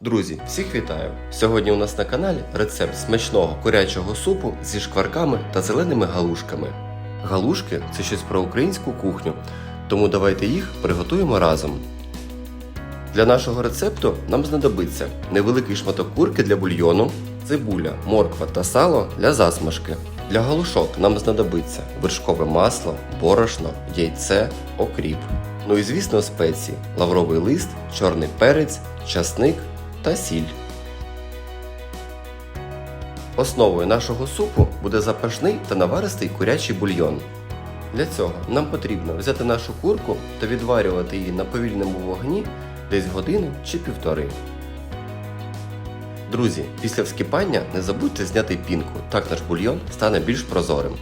Друзі, всіх вітаю! Сьогодні у нас на каналі рецепт смачного курячого супу зі шкварками та зеленими галушками. Галушки це щось про українську кухню, тому давайте їх приготуємо разом. Для нашого рецепту нам знадобиться невеликий шматок курки для бульйону, цибуля, морква та сало для засмажки. Для галушок нам знадобиться вершкове масло, борошно, яйце, окріп. Ну і звісно спеції, лавровий лист, чорний перець, часник та сіль. Основою нашого супу буде запашний та наваристий курячий бульйон. Для цього нам потрібно взяти нашу курку та відварювати її на повільному вогні десь годину чи півтори. Друзі, після вскипання не забудьте зняти пінку, так наш бульйон стане більш прозорим.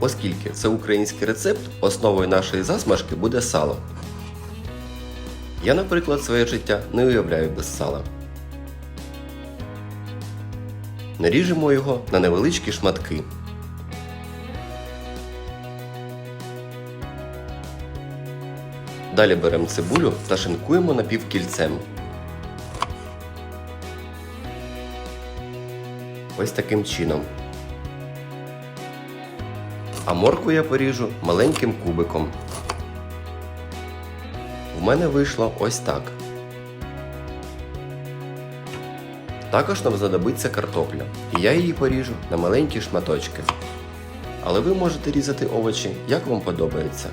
Оскільки це український рецепт, основою нашої засмажки буде сало. Я, наприклад, своє життя не уявляю без сала. Наріжемо його на невеличкі шматки. Далі беремо цибулю та шинкуємо напівкільцем. Ось таким чином. А моркву я поріжу маленьким кубиком. В мене вийшло ось так. Також нам знадобиться картопля, і я її поріжу на маленькі шматочки. Але ви можете різати овочі, як вам подобається.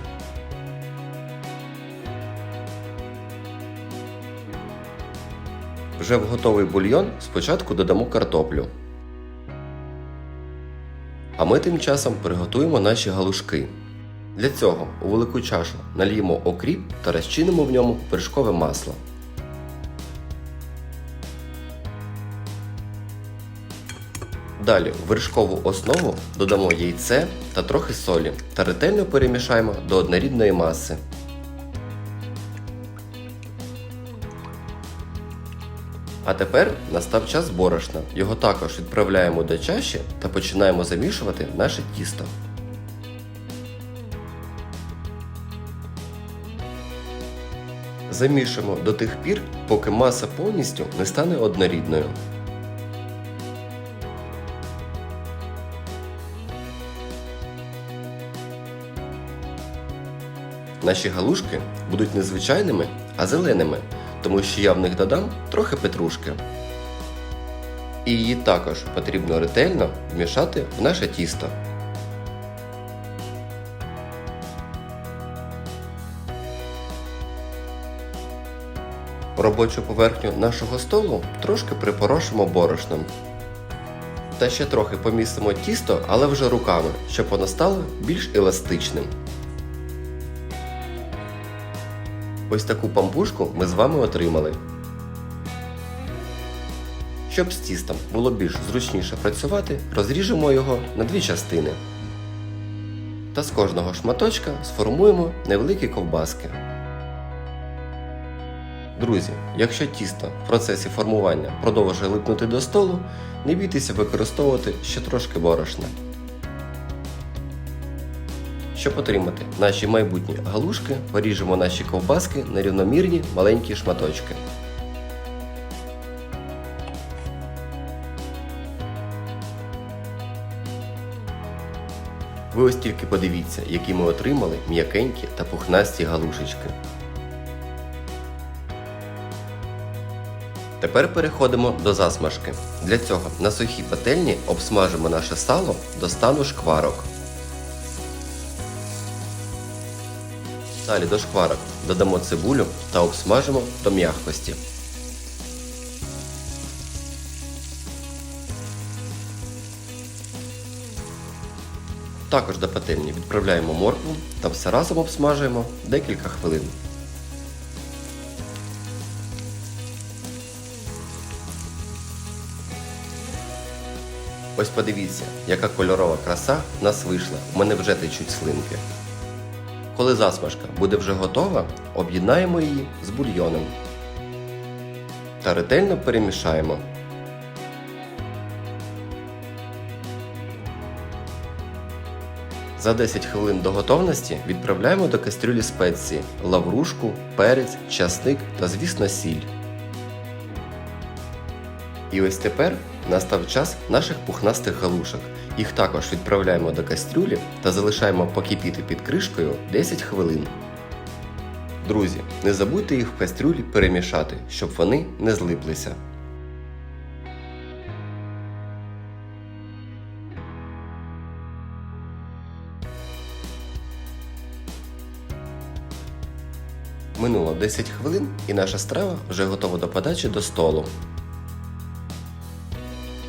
Вже в готовий бульйон спочатку додамо картоплю. А ми тим часом приготуємо наші галушки. Для цього у велику чашу нальємо окріп та розчинимо в ньому вершкове масло. Далі в вершкову основу додамо яйце та трохи солі та ретельно перемішаємо до однорідної маси. А тепер настав час борошна. Його також відправляємо до чаші та починаємо замішувати наше тісто. Замішуємо до тих пір, поки маса повністю не стане однорідною. Наші галушки будуть не звичайними, а зеленими, тому що я в них додам трохи петрушки. І її також потрібно ретельно вмішати в наше тісто. Робочу поверхню нашого столу трошки припорошимо борошном. Та ще трохи помістимо тісто, але вже руками, щоб воно стало більш еластичним. Ось таку пампушку ми з вами отримали. Щоб з тістом було більш зручніше працювати, розріжемо його на дві частини. Та з кожного шматочка сформуємо невеликі ковбаски. Друзі, якщо тісто в процесі формування продовжує липнути до столу, не бійтеся використовувати ще трошки борошна. Щоб отримати наші майбутні галушки, поріжемо наші ковбаски на рівномірні маленькі шматочки. Ви ось тільки подивіться, які ми отримали м'якенькі та пухнасті галушечки. Тепер переходимо до засмажки. Для цього на сухій пательні обсмажимо наше сало до стану шкварок. Далі до шкварок додамо цибулю та обсмажимо до м'якості. Також до пательні відправляємо моркву та все разом обсмажуємо декілька хвилин. Ось подивіться, яка кольорова краса в нас вийшла. У мене вже течуть слинки. Коли засмажка буде вже готова, об'єднаємо її з бульйоном та ретельно перемішаємо. За 10 хвилин до готовності відправляємо до кастрюлі спеції, лаврушку, перець, часник та, звісно, сіль. І ось тепер настав час наших пухнастих галушок. Їх також відправляємо до кастрюлі та залишаємо покипіти під кришкою 10 хвилин. Друзі, не забудьте їх в кастрюлі перемішати, щоб вони не злиплися. Минуло 10 хвилин і наша страва вже готова до подачі до столу.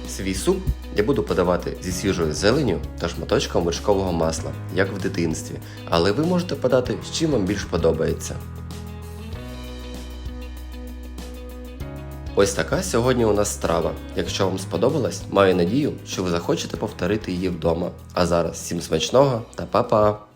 Свій суп я буду подавати зі свіжою зеленю та шматочком вершкового масла, як в дитинстві, але ви можете подати з чим вам більш подобається. Ось така сьогодні у нас страва. Якщо вам сподобалась, маю надію, що ви захочете повторити її вдома. А зараз всім смачного та па-па!